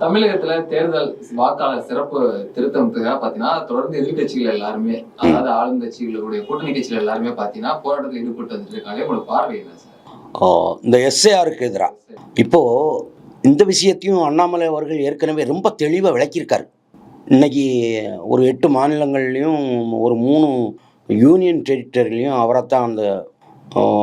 தமிழகத்துல தேர்தல் வாக்காளர் சிறப்பு திருத்தத்துக்காக பாத்தீங்கன்னா தொடர்ந்து எதிர்கட்சிகள் எல்லாருமே அதாவது ஆளுங்கட்சிகளுடைய கூட்டணி கட்சிகள் எல்லாருமே பாத்தீங்கன்னா போராட்டத்தில் ஈடுபட்டு வந்துட்டு இருக்காங்க உங்களோட பார்வை என்ன சார்? இந்த எஸ்ஏஆருக்கு எதிராக இப்போ இந்த விஷயத்தையும் அண்ணாமலை அவர்கள் ஏற்கனவே ரொம்ப தெளிவாக விளக்கியிருக்காரு. இன்னைக்கு ஒரு எட்டு மாநிலங்கள்லையும் ஒரு மூணு யூனியன் டெரிட்டரிலையும் அவரைத்தான் அந்த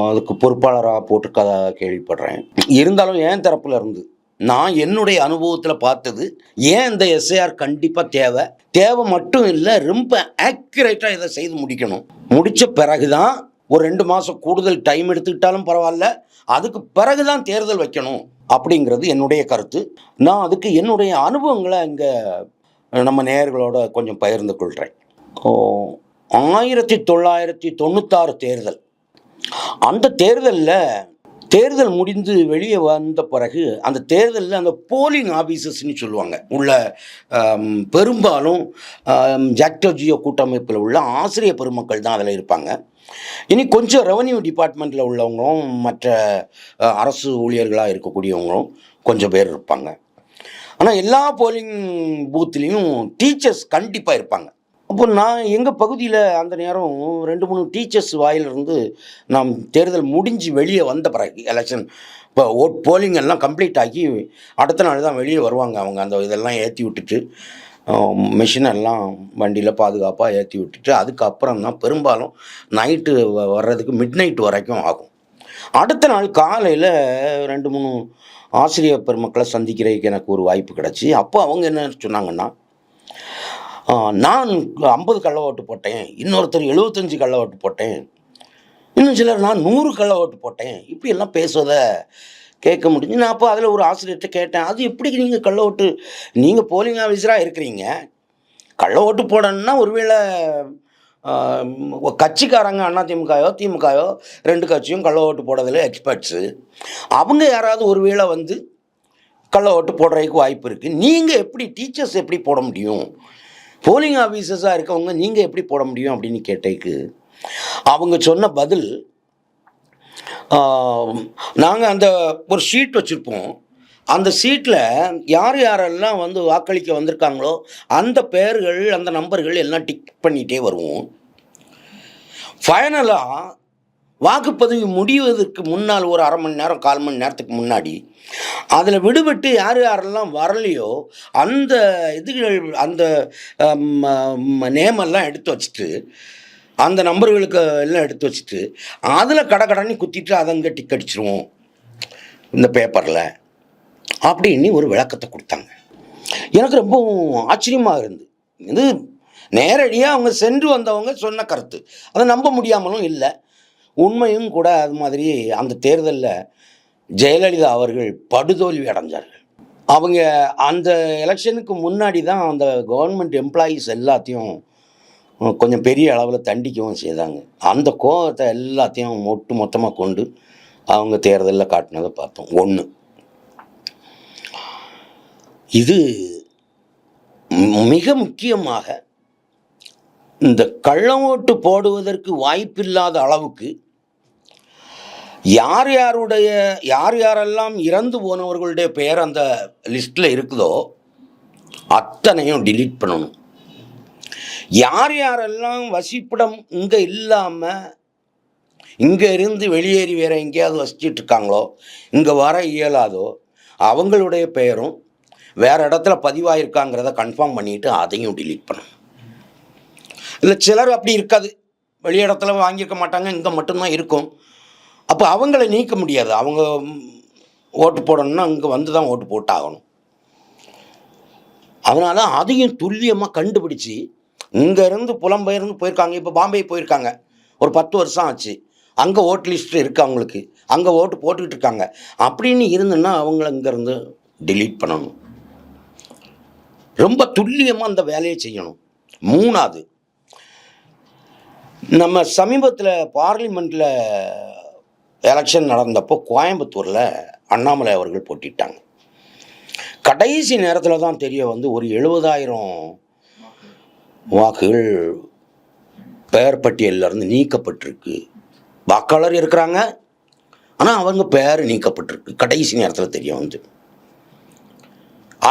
அதுக்கு பொறுப்பாளராக போட்டிருக்கதா கேள்விப்படுறேன். இருந்தாலும் என் தரப்பில் இருந்து? நான் என்னுடைய அனுபவத்தில் பார்த்தது ஏன் இந்த எஸ்ஏஆர் கண்டிப்பாக தேவை? தேவை மட்டும் இல்லை ரொம்ப ஆக்யூரேட்டாக இதை செய்து முடிக்கணும். முடித்த பிறகு தான் ஒரு ரெண்டு மாதம் கூடுதல் டைம் எடுத்துக்கிட்டாலும் பரவாயில்ல அதுக்கு பிறகு தான் தேர்தல் வைக்கணும் அப்படிங்கிறது என்னுடைய கருத்து. நான் அதுக்கு என்னுடைய அனுபவங்களை இங்கே நம்ம நேயர்களோட கொஞ்சம் பகிர்ந்து கொள்கிறேன் ஓ, ஆயிரத்தி தொள்ளாயிரத்தி தொண்ணூத்தாறு தேர்தல். அந்த தேர்தலில் தேர்தல் முடிந்து வெளியே வந்த பிறகு அந்த தேர்தலில் அந்த போலிங் ஆஃபீஸர்ஸ்னு சொல்லுவாங்க. உள்ள பெரும்பாலும் ஜாக்டோ ஜியோ கூட்டமைப்பில் உள்ள ஆசிரிய பெருமக்கள் தான் அதில் இருப்பாங்க. இனி கொஞ்சம் ரெவன்யூ டிபார்ட்மெண்ட்டில் உள்ளவங்களும் மற்ற அரசு ஊழியர்களாக இருக்கக்கூடியவங்களும் கொஞ்சம் பேர் இருப்பாங்க. ஆனால் எல்லா போலிங் பூத்துலேயும் டீச்சர்ஸ் கண்டிப்பாக இருப்பாங்க. அப்போ நான் எங்கள் பகுதியில் அந்த நேரம் ரெண்டு மூணு டீச்சர்ஸ் வாயிலிருந்து நாம் தேர்தல் முடிஞ்சு வெளியே வந்த பிறகு எலெக்ஷன் இப்போ ஓட் போலிங் எல்லாம் கம்ப்ளீட் ஆகி அடுத்த நாள் தான் வெளியே வருவாங்க அவங்க. அந்த இதெல்லாம் ஏற்றி விட்டுட்டு மிஷின் எல்லாம் வண்டியில் பாதுகாப்பாக ஏற்றி விட்டுட்டு அதுக்கப்புறம் தான் பெரும்பாலும் நைட்டு வர்றதுக்கு மிட் நைட் வரைக்கும் ஆகும். அடுத்த நாள் காலையில் ரெண்டு மூணு ஆசிரியர் பெருமக்களை சந்திக்கிறதுக்கு எனக்கு ஒரு வாய்ப்பு கிடச்சி. அப்போ அவங்க என்ன சொன்னாங்கன்னா நான் ஐம்பது கள்ள ஓட்டு போட்டேன் இன்னொருத்தர் எழுபத்தஞ்சு கள்ள ஓட்டு போட்டேன் இன்னும் சிலர் நான் நூறு கள்ள ஓட்டு போட்டேன். இப்படி எல்லாம் பேசுவதை கேட்க முடிஞ்சு நான் அப்போ அதில் ஒரு ஆசிரியர்கிட்ட கேட்டேன் அது எப்படி நீங்கள் கள்ள ஓட்டு நீங்கள் போலிங் ஆஃபீஸராக இருக்கிறீங்க? கள்ள ஓட்டு போடணும்னா ஒருவேளை கட்சிக்காரங்க அண்ணா திமுகயோ திமுகயோ ரெண்டு கட்சியும் கள்ள ஓட்டு போடுறதுல எக்ஸ்பர்ட்ஸு அவங்க யாராவது ஒருவேளை வந்து கள்ள ஓட்டு போடுறதுக்கு வாய்ப்பு இருக்குது நீங்கள் எப்படி டீச்சர்ஸ் எப்படி போட முடியும்? போலிங் ஆஃபீஸர்ஸாக இருக்கவங்க நீங்கள் எப்படி போட முடியும்? அப்படின்னு கேட்டதுக்கு அவங்க சொன்ன பதில் நாங்கள் அந்த ஒரு ஷீட் வச்சுருப்போம். அந்த சீட்டில் யார் யாரெல்லாம் வந்து வாக்களிக்க வந்திருக்காங்களோ அந்த பெயர்கள் அந்த நம்பர்கள் எல்லாம் டிக் பண்ணிகிட்டே வருவோம். ஃபைனலாக வாக்குப்பதிவு முடிவதற்கு முன்னால் ஒரு அரை மணி நேரம் கால் மணி நேரத்துக்கு முன்னாடி அதில் விடுபட்டு யார் யாரெல்லாம் வரலையோ அந்த இதுகள் அந்த நேமெல்லாம் எடுத்து வச்சுட்டு அந்த நம்பர்களுக்கு எல்லாம் எடுத்து வச்சுட்டு அதில் கடை கடன்னு குத்திட்டு அதை அங்கே டிக் அடிச்சிருவோம் இந்த பேப்பரில் அப்படின்னு ஒரு விளக்கத்தை கொடுத்தாங்க. எனக்கு ரொம்ப ஆச்சரியமாக இருந்து இது நேரடியாக அவங்க சென்று வந்தவங்க சொன்ன கருத்து. அதை நம்ப முடியாமலும் இல்லை. உண்மையும் கூட அது மாதிரி அந்த தேர்தலில் ஜெயலலிதா அவர்கள் படுதோல்வி அடைஞ்சார்கள். அவங்க அந்த எலெக்ஷனுக்கு முன்னாடி தான் அந்த கவர்மெண்ட் எம்ப்ளாயீஸ் எல்லாத்தையும் கொஞ்சம் பெரிய அளவில் தண்டிக்கவும் செய்தாங்க. அந்த கோபத்தை எல்லாத்தையும் ஒட்டு மொத்தமாக கொண்டு அவங்க தேர்தலில் காட்டினதை பார்த்தோம். ஒன்று இது மிக முக்கியமாக இந்த கள்ள ஓட்டு போடுவதற்கு வாய்ப்பில்லாத அளவுக்கு யார் யாருடைய யார் யாரெல்லாம் இறந்து போனவர்களுடைய பெயர் அந்த லிஸ்ட்டில் இருக்குதோ அத்தனையும் டிலீட் பண்ணணும். யார் யாரெல்லாம் வசிப்பிடம் இங்கே இல்லாமல் இங்கே இருந்து வெளியேறி வேற எங்கேயாவது வசிச்சிட்டு இருக்காங்களோ இங்கே வர இயலாதோ அவங்களுடைய பெயரும் வேற இடத்துல பதிவாயிருக்காங்கிறத கன்ஃபார்ம் பண்ணிட்டு அதையும் டிலீட் பண்ணணும். இல்லை சிலர் அப்படி இருக்காது. வெளி இடத்துல வாங்கியிருக்க மாட்டாங்க இங்கே மட்டும்தான் இருக்கும். அப்போ அவங்கள நீக்க முடியாது. அவங்க ஓட்டு போடணும்னா இங்கே வந்து தான் ஓட்டு போட்டாகணும். அதனால அதையும் துல்லியமாக கண்டுபிடிச்சி இங்கேருந்து புலம்பெயர்ந்து போயிருக்காங்க. இப்போ பாம்பே போயிருக்காங்க. ஒரு பத்து வருஷம் ஆச்சு. அங்கே ஓட்டு லிஸ்ட்டு இருக்குது அவங்களுக்கு. அங்கே ஓட்டு போட்டுக்கிட்டு இருக்காங்க. அப்படின்னு இருந்துன்னா அவங்கள இங்கேருந்து டிலீட் பண்ணணும். ரொம்ப துல்லியமாக அந்த வேலையை செய்யணும். மூணாவது நம்ம சமீபத்தில் பார்லிமெண்ட்டில் எலெக்ஷன் நடந்தப்போ கோயம்புத்தூரில் அண்ணாமலை அவர்கள் போட்டிட்டாங்க. கடைசி நேரத்தில் தான் தெரிய வந்து ஒரு எழுபதாயிரம் வாக்குகள் பெயர் பட்டியலிருந்து நீக்கப்பட்டிருக்கு. வாக்காளர் இருக்கிறாங்க. ஆனால் அவங்க பெயர் நீக்கப்பட்டிருக்கு. கடைசி நேரத்தில் தெரிய வந்து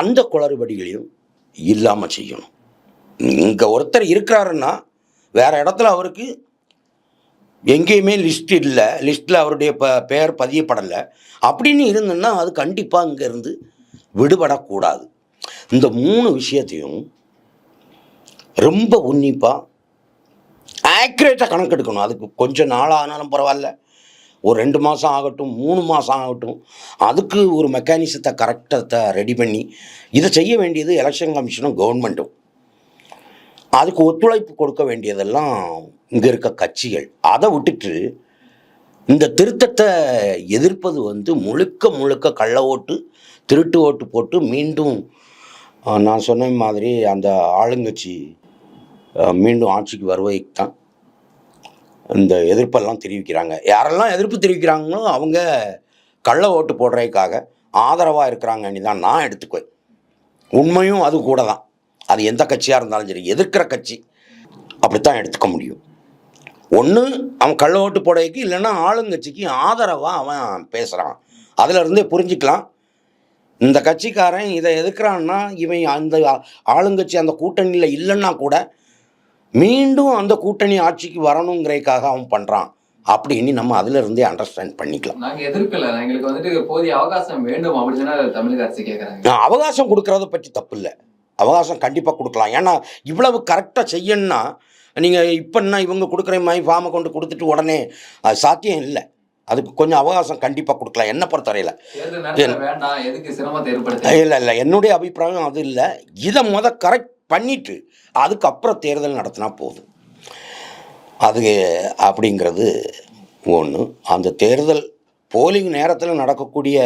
அந்த குளறுபடிகளையும் இல்லாமல் செய்யணும். இங்கே ஒருத்தர் இருக்கிறாருன்னா வேறு இடத்துல அவருக்கு எங்கேயுமே லிஸ்ட் இல்லை. லிஸ்ட்டில் அவருடைய ப பெயர் பதியப்படலை. அப்படின்னு இருந்துன்னா அது கண்டிப்பாக இங்கேருந்து விடுபடக்கூடாது. இந்த மூணு விஷயத்தையும் ரொம்ப உன்னிப்பாக ஆக்யூரேட்டாக கணக்கெடுக்கணும். அதுக்கு கொஞ்சம் நாள் ஆனாலும் பரவாயில்ல. ஒரு ரெண்டு மாதம் ஆகட்டும் மூணு மாதம் ஆகட்டும் அதுக்கு ஒரு மெக்கானிசத்தை கரெக்டத்தை ரெடி பண்ணி இதை செய்ய வேண்டியது எலெக்ஷன் கமிஷனும் கவர்மெண்ட்டும் அதுக்கு ஒத்துழைப்பு கொடுக்க வேண்டியதெல்லாம் இங்கே இருக்க கட்சிகள். அதை விட்டுட்டு இந்த திருத்தத்தை எதிர்ப்பது வந்து முழுக்க முழுக்க கள்ள ஓட்டு திருட்டு ஓட்டு போட்டு மீண்டும் நான் சொன்ன மாதிரி அந்த ஆளுங்கட்சி மீண்டும் ஆட்சிக்கு வருவதைக்கு தான் இந்த எதிர்ப்பெல்லாம் தெரிவிக்கிறாங்க. யாரெல்லாம் எதிர்ப்பு தெரிவிக்கிறாங்களோ அவங்க கள்ள ஓட்டு போடுறதுக்காக ஆதரவாக இருக்கிறாங்கன்னு தான் நான் எடுத்துக்குவேன். உண்மையும் அது கூட தான். அது எந்த கட்சியாக இருந்தாலும் சரி எதிர்க்கிற கட்சி அப்படித்தான் எடுத்துக்க முடியும். ஒன்று அவன் கள்ள ஓட்டு போடுறதுக்கு இல்லைன்னா ஆளுங்கட்சிக்கு ஆதரவாக அவன் பேசுகிறான் அதுல இருந்தே புரிஞ்சுக்கலாம். இந்த கட்சிக்காரன் இதை எதுக்குறான்னா இவன் அந்த ஆளுங்கட்சி அந்த கூட்டணியில் இல்லைன்னா கூட மீண்டும் அந்த கூட்டணி ஆட்சிக்கு வரணுங்கிறதுக்காக அவன் பண்ணுறான் அப்படின்னு நம்ம அதுல இருந்தே அண்டர்ஸ்டாண்ட் பண்ணிக்கலாம். நாங்க எதிர்க்கல. எங்களுக்கு வந்துட்டு போதிய அவகாசம் வேண்டும் அப்படின்னு தமிழக அரசு கேக்குறாங்க. நான் அவகாசம் கொடுக்கறத பற்றி தப்பு இல்லை அவகாசம் கண்டிப்பாக கொடுக்கலாம். ஏன்னா இவ்வளவு கரெக்டாக செய்யணும்னா நீங்கள் இப்போன்னா இவங்க கொடுக்குற மாதிரி ஃபார்மை கொண்டு கொடுத்துட்டு உடனே அது சாத்தியம் இல்லை. அதுக்கு கொஞ்சம் அவகாசம் கண்டிப்பாக கொடுக்கலாம். என்ன பொறுத்தவரையில். இல்லை இல்லை. என்னுடைய அபிப்பிராயம் அது இல்லை. இதை முத கரெக்ட் பண்ணிட்டு அதுக்கப்புறம் தேர்தல் நடத்தினா போதும். அது அப்படிங்கிறது ஒன்று அந்த தேர்தல் போலிங் நேரத்தில் நடக்கக்கூடிய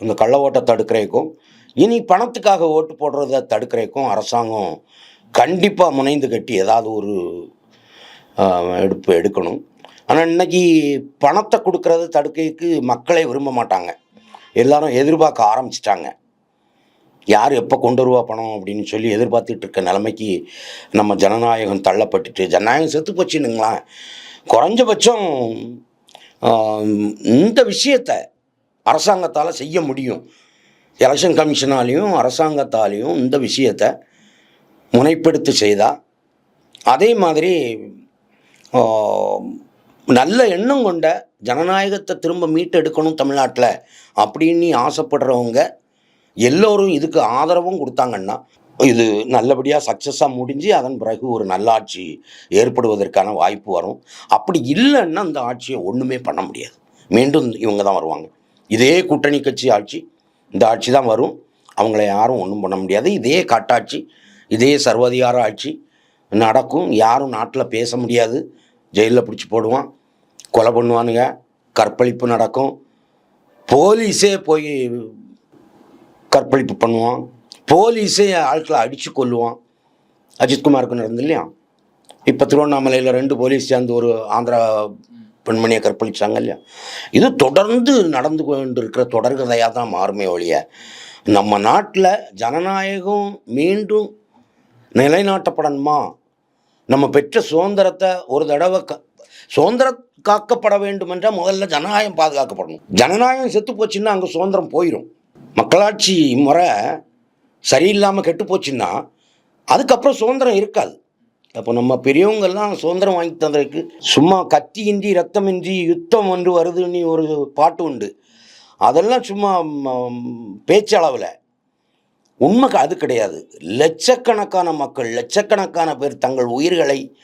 அந்த கள்ள ஓட்டை தடுக்கிறதுக்கும் இனி பணத்துக்காக ஓட்டு போடுறத தடுக்கிறதுக்கும் அரசாங்கம் கண்டிப்பாக முனைந்து கட்டி ஏதாவது ஒரு எடுப்பு எடுக்கணும். ஆனால் இன்றைக்கி பணத்தை கொடுக்கறத தடுக்கிறதுக்கு மக்களே விரும்ப மாட்டாங்க. எல்லாரும் எதிர்பார்க்க ஆரம்பிச்சிட்டாங்க. யார் எப்போ கொண்டு வருவா பணம் அப்படின்னு சொல்லி எதிர்பார்த்துட்டு இருக்க நிலைமைக்கு நம்ம ஜனநாயகம் தள்ளப்பட்டுட்டு ஜனநாயகம் செத்து போச்சுன்னுங்களேன். குறைஞ்சபட்சம் இந்த விஷயத்தை அரசாங்கத்தால் செய்ய முடியும். எலெக்ஷன் கமிஷனாலையும் அரசாங்கத்தாலையும் இந்த விஷயத்தை முனைப்பெடுத்து செய்தால் அதே மாதிரி நல்ல எண்ணம் கொண்ட ஜனநாயகத்தை திரும்ப மீட்டெடுக்கணும் தமிழ்நாட்டில் அப்படின்னு ஆசைப்படுறவங்க எல்லோரும் இதுக்கு ஆதரவும் கொடுத்தாங்கன்னா இது நல்லபடியாக சக்ஸஸாக முடிஞ்சு அதன் பிறகு ஒரு நல்லாட்சி ஏற்படுவதற்கான வாய்ப்பு வரும். அப்படி இல்லைன்னா அந்த ஆட்சியை ஒன்றுமே பண்ண முடியாது. மீண்டும் இவங்க தான் வருவாங்க. இதே கூட்டணி கட்சி ஆட்சி இந்த ஆட்சி தான் வரும். அவங்கள யாரும் ஒன்றும் பண்ண முடியாது. இதே காட்டாட்சி இதே சர்வதிகார ஆட்சி நடக்கும். யாரும் நாட்டில் பேச முடியாது. ஜெயிலில் பிடிச்சி போடுவான். கொலை பண்ணுவானுங்க. கற்பழிப்பு நடக்கும். போலீஸே போய் கற்பழிப்பு பண்ணுவான். போலீஸே ஆட்களை அடித்து கொல்லுவான். அஜித்குமாருக்கு நடந்து இல்லையா? இப்போ திருவண்ணாமலையில் ரெண்டு போலீஸ் சேர்ந்து ஒரு ஆந்திரா பெண்மணியை கற்பழிச்சாங்க இல்லையா? இது தொடர்ந்து நடந்து கொண்டிருக்கிற தொடர்கதையாக தான் மாறுமே ஒழிய நம்ம நாட்டில் ஜனநாயகம் மீண்டும் நிலைநாட்டப்படணுமா? நம்ம பெற்ற சுதந்திரத்தை ஒரு தடவை க சுதந்திரம் காக்கப்பட வேண்டும் என்றால் முதல்ல ஜனநாயகம் பாதுகாக்கப்படணும். ஜனநாயகம் செத்து போச்சுன்னா அங்கே சுதந்திரம் போயிடும் மக்களாட்சி முறை சரியில்லாமல் கெட்டு போச்சுன்னா அதுக்கப்புறம் சுதந்திரம் இருக்காது. அப்போ நம்ம பெரியவங்கெல்லாம் சுதந்திரம் வாங்கி தந்ததுக்கு சும்மா கத்தியின்றி ரத்தமின்றி யுத்தம் ஒன்று வருதுன்னு ஒரு பாட்டு உண்டு. அதெல்லாம் சும்மா பேச்சளவில். உண்மை அது கிடையாது. லட்சக்கணக்கான மக்கள் லட்சக்கணக்கான பேர் தங்கள் உயிர்களை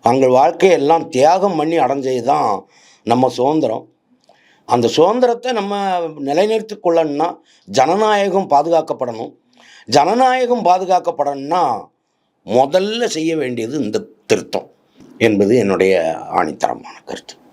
தங்கள் வாழ்க்கையெல்லாம் தியாகம் பண்ணி அடைஞ்சது தான் நம்ம சுதந்திரம். அந்த சுதந்திரத்தை நம்ம நிலைநிறுத்தி கொள்ளணும்னா ஜனநாயகம் பாதுகாக்கப்படணும். ஜனநாயகம் பாதுகாக்கப்படணும்னா முதல்ல செய்ய வேண்டியது இந்த திருத்தம் என்பது என்னுடைய ஆணித்தரமான கருத்து.